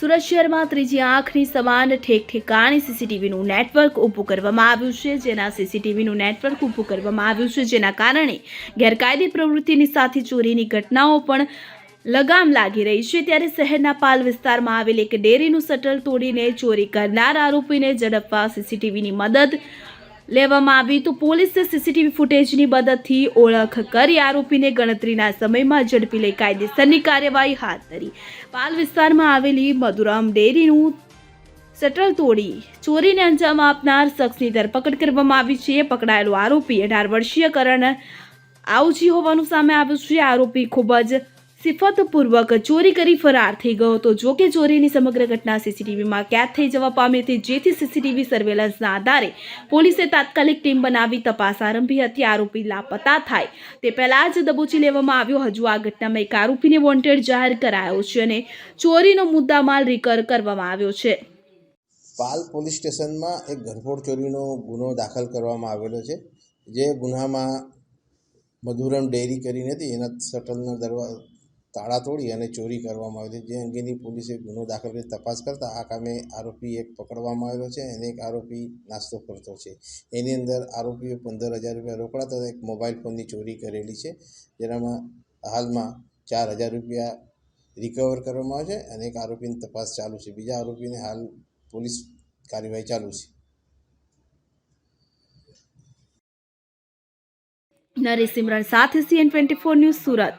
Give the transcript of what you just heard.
સુરત શહેરમાં ત્રીજી આંખની સમાન ઠેક ઠેકાણે સીસીટીવીનું નેટવર્ક ઊભું કરવામાં આવ્યું છે. જેના સીસીટીવીનું નેટવર્ક ઊભું કરવામાં આવ્યું છે, જેના કારણે ગેરકાયદે પ્રવૃત્તિની સાથે ચોરીની ઘટનાઓ પણ લગામ લાગી રહી છે. ત્યારે શહેરના પાલ વિસ્તારમાં આવેલ એક ડેરીનું શટલ તોડીને ચોરી કરનાર આરોપીને ઝડપવા સીસીટીવીની મદદ લેવામાં આવી તો પોલીસે સીસીટીવી ફૂટેજની મદદથી ઓળખ કરી આરોપીને ગણતરીના સમયમાં ઝડપી લઈ કાયદેસરની કાર્યવાહી હાથ ધરી. પાલ વિસ્તારમાં આવેલી મધુરામ ડેરીનું શટલ તોડી ચોરીને અંજામ આપનાર શખ્સની ધરપકડ કરવામાં આવી છે. પકડાયેલો આરોપી અઢાર વર્ષીય કરણ આવજી હોવાનું સામે આવ્યું છે. આરોપી ખૂબ જ સિફતપૂર્વક ચોરી કરી ફરાર થઈ ગયો હતો. જો કે ચોરીની સમગ્ર ઘટના સીસીટીવીમાં કેદ થઈ જવા પામી હતી. જેથી સીસીટીવી સર્વેલન્સના આધારે પોલીસે તાત્કાલિક ટીમ બનાવી તપાસ આરંભી હતી. આરોપી લાપતા થાય તે પહેલા જ દબોચી લેવામાં આવ્યો. હજુ આ ઘટનામાં એક આરોપીને વોન્ટેડ જાહેર કરાયો છે અને ચોરીનો મુદ્દામાલ રિકર કરવામાં આવ્યો છે. પાલ પોલીસ સ્ટેશનમાં એક ઘરફોડ ચોરીનો ગુનો દાખલ કરવામાં આવેલો છે. જે ગુનામાં મધુરમ ડેરી કરીને હતી. એના શટલના દરવા તાળા તોડી અને ચોરી કરવામાં આવી હતી. જે અંગેની પોલીસે ગુનો દાખલ કરી તપાસ કરતાં આ કામે આરોપી એક પકડવામાં આવેલો છે અને એક આરોપી નાસ્તો કરતો છે. એની અંદર આરોપીએ પંદર હજાર રૂપિયા રોકડા તથા એક મોબાઈલ ફોનની ચોરી કરેલી છે, જેનામાં હાલમાં ચાર હજાર રૂપિયા રિકવર કરવામાં આવે છે અને એક આરોપીની તપાસ ચાલુ છે. બીજા આરોપીને હાલ પોલીસ કાર્યવાહી ચાલુ છે. નરેશ સિમરન સાથે CN twenty four news Surat.